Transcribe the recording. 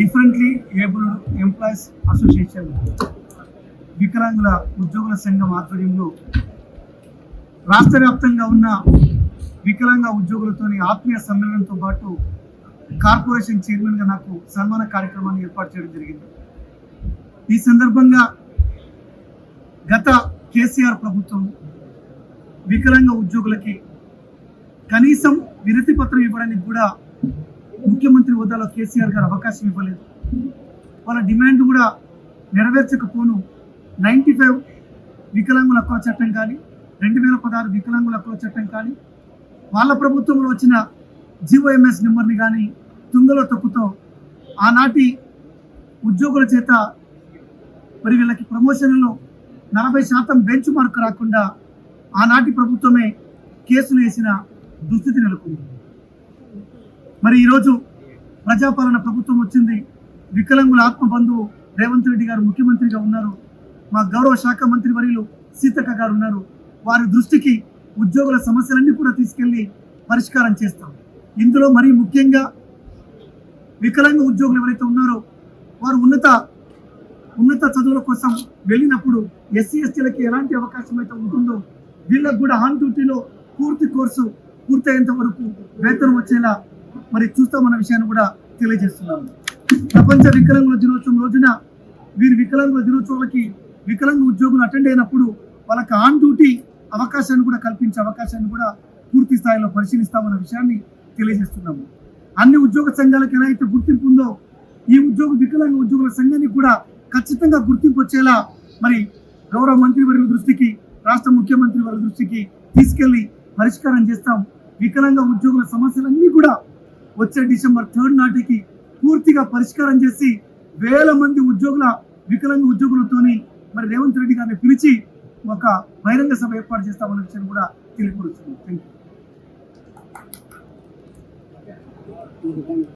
Employees association వికలాంగుల ఉద్యోగుల సంఘం ఆధ్వర్యంలో రాష్ట్ర వ్యాప్తంగా ఉన్న వికలాంగ ఉద్యోగులతోని ఆత్మీయ సమ్మేళనంతో పాటు కార్పొరేషన్ చైర్మన్గా నాకు సన్మాన కార్యక్రమాన్ని ఏర్పాటు చేయడం జరిగింది. ఈ సందర్భంగా గత కేసీఆర్ ప్రభుత్వం వికలాంగ ఉద్యోగులకి కనీసం విరతి పత్రం ఇవ్వడానికి కూడా ముఖ్యమంత్రి హోదాలో కేసీఆర్ గారు అవకాశం ఇవ్వలేదు. వాళ్ళ డిమాండ్ కూడా నెరవేర్చకపోను. నైంటీ ఫైవ్ వికలాంగుల హక్కుల చట్టం కానీ రెండు వేల పదహారు వికలాంగుల హక్కుల చట్టం కానీ వాళ్ళ ప్రభుత్వంలో వచ్చిన జీవోఎంఎస్ నెంబర్ని కానీ తుంగలో తొక్కుతో ఆనాటి ఉద్యోగుల చేత మరి వీళ్ళకి ప్రమోషన్లో నలభై శాతం బెంచ్ మార్క్ రాకుండా ఆనాటి ప్రభుత్వమే కేసులు వేసిన దుస్థితి నెలకొంది. మరి ఈరోజు ప్రజాపాలన ప్రభుత్వం వచ్చింది. వికలాంగుల ఆత్మబంధువు రేవంత్ రెడ్డి గారు ముఖ్యమంత్రిగా ఉన్నారు. మా గౌరవ శాఖ మంత్రి వర్యులు సీతక్క గారు ఉన్నారు. వారి దృష్టికి ఉద్యోగుల సమస్యలన్నీ కూడా తీసుకెళ్ళి పరిష్కారం చేస్తాం. ఇందులో మరీ ముఖ్యంగా వికలాంగ ఉద్యోగులు ఎవరైతే ఉన్నారో వారు ఉన్నత ఉన్నత చదువుల కోసం వెళ్ళినప్పుడు ఎస్సీ ఎస్టీలకి ఎలాంటి అవకాశం అయితే ఉంటుందో వీళ్ళకు కూడా ఆన్ డ్యూటీలో పూర్తి కోర్సు పూర్తయ్యేంత వరకు వేతనం వచ్చేలా మరి చూస్తామన్న విషయాన్ని కూడా తెలియజేస్తున్నాము ప్రపంచ వికలాంగుల దినోత్సవం రోజున వీరి వికలాంగుల దినోత్సవాలకి వికలాంగ ఉద్యోగులు అటెండ్ అయినప్పుడు వాళ్ళకి ఆన్ డ్యూటీ అవకాశాన్ని కూడా కల్పించే అవకాశాన్ని కూడా పూర్తి స్థాయిలో పరిశీలిస్తామన్న విషయాన్ని తెలియజేస్తున్నాము. అన్ని ఉద్యోగ సంఘాలకు ఎలా అయితే గుర్తింపు ఉందో ఈ ఉద్యోగ వికలాంగ ఉద్యోగుల సంఘానికి కూడా ఖచ్చితంగా గుర్తింపు వచ్చేలా మరి గౌరవ మంత్రి వారి దృష్టికి రాష్ట్ర ముఖ్యమంత్రి వారి దృష్టికి తీసుకెళ్ళి పరిష్కారం చేస్తాం. వికలాంగ ఉద్యోగుల సమస్యలన్నీ కూడా వచ్చే డిసెంబర్ థర్డ్ నాటికి పూర్తిగా పరిష్కారం చేసి వేల మంది ఉద్యోగుల వికలాంగ ఉద్యోగులతోని మరి రేవంత్ రెడ్డి గారిని పిలిచి ఒక బహిరంగ సభ ఏర్పాటు చేస్తామన్న విషయం కూడా తెలియపరుస్తుంది థ్యాంక్ యూ